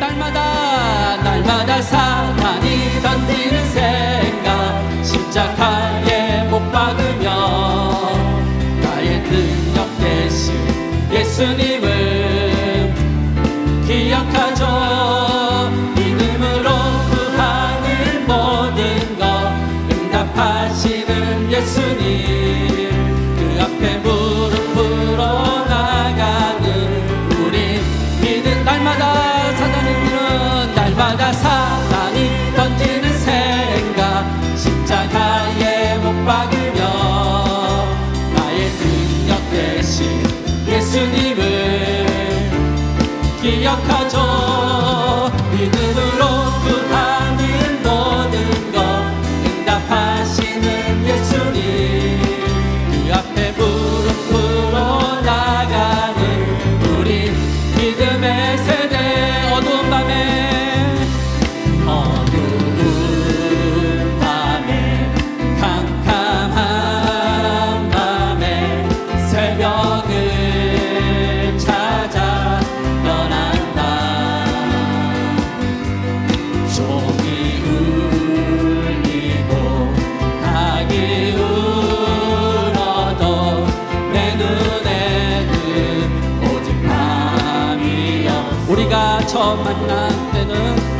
날마다 날마다 사탄이 던지는 생각 십자가에 못 박으며 나의 능력 대신 예수님을 기억하죠. 믿음으로 그 구하는 모든 것 응답하시는 예수 예수님을 기억하죠. 처음 만날 때는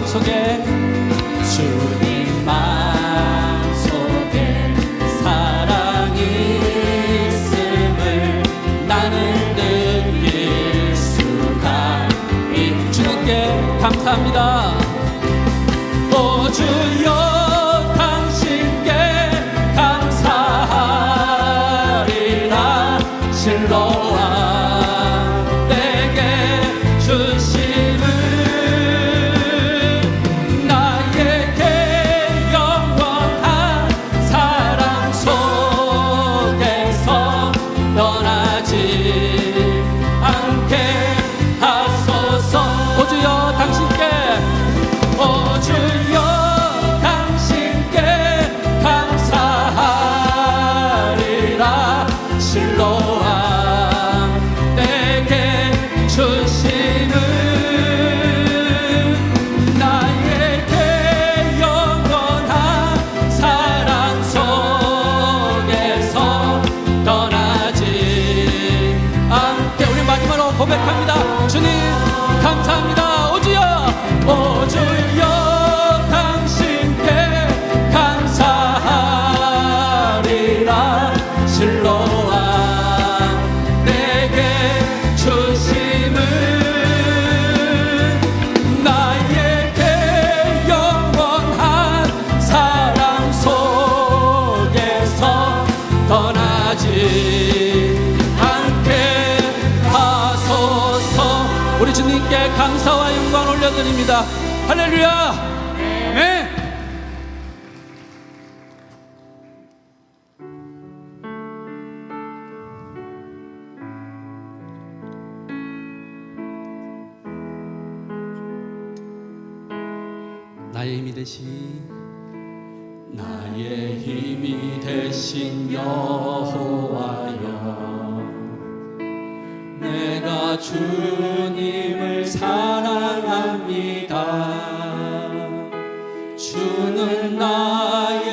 마음속에 주님 마음속에 사랑이 있음을 나는 느낄 수가 있 주님께 감사합니다. 고백합니다. 주님, 감사합니다. 감사드립니다. 할렐루야. 네. 나의 힘이 되신 나의 힘이 되신 여호와여 내가 주님을 사랑 찬양합니다. 주는 나의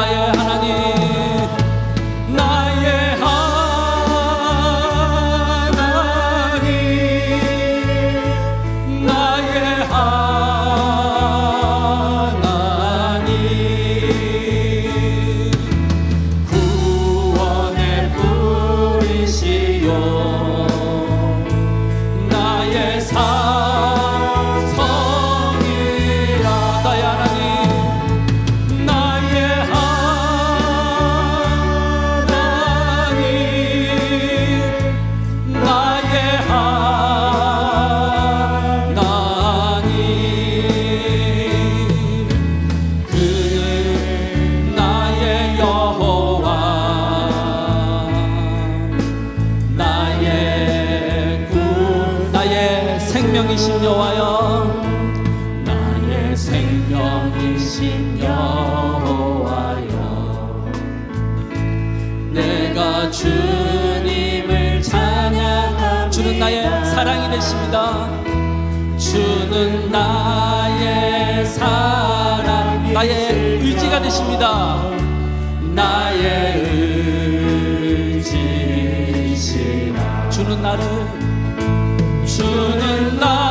Yeah. 사랑이 되십니다. 주는 나의 사랑, 나의 의지가 되십니다. 나의 의지시라 주는 나를 주는 나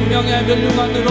생명의 면류관으로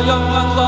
yanmakla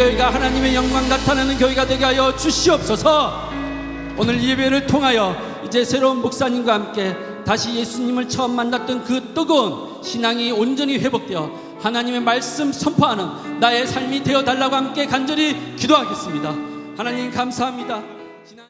하나님의 영광 나타나는 교회가 되게 하여 주시옵소서. 오늘 예배를 통하여 이제 새로운 목사님과 함께 다시 예수님을 처음 만났던 그 뜨거운 신앙이 온전히 회복되어 하나님의 말씀 선포하는 나의 삶이 되어 달라고 함께 간절히 기도하겠습니다. 하나님 감사합니다.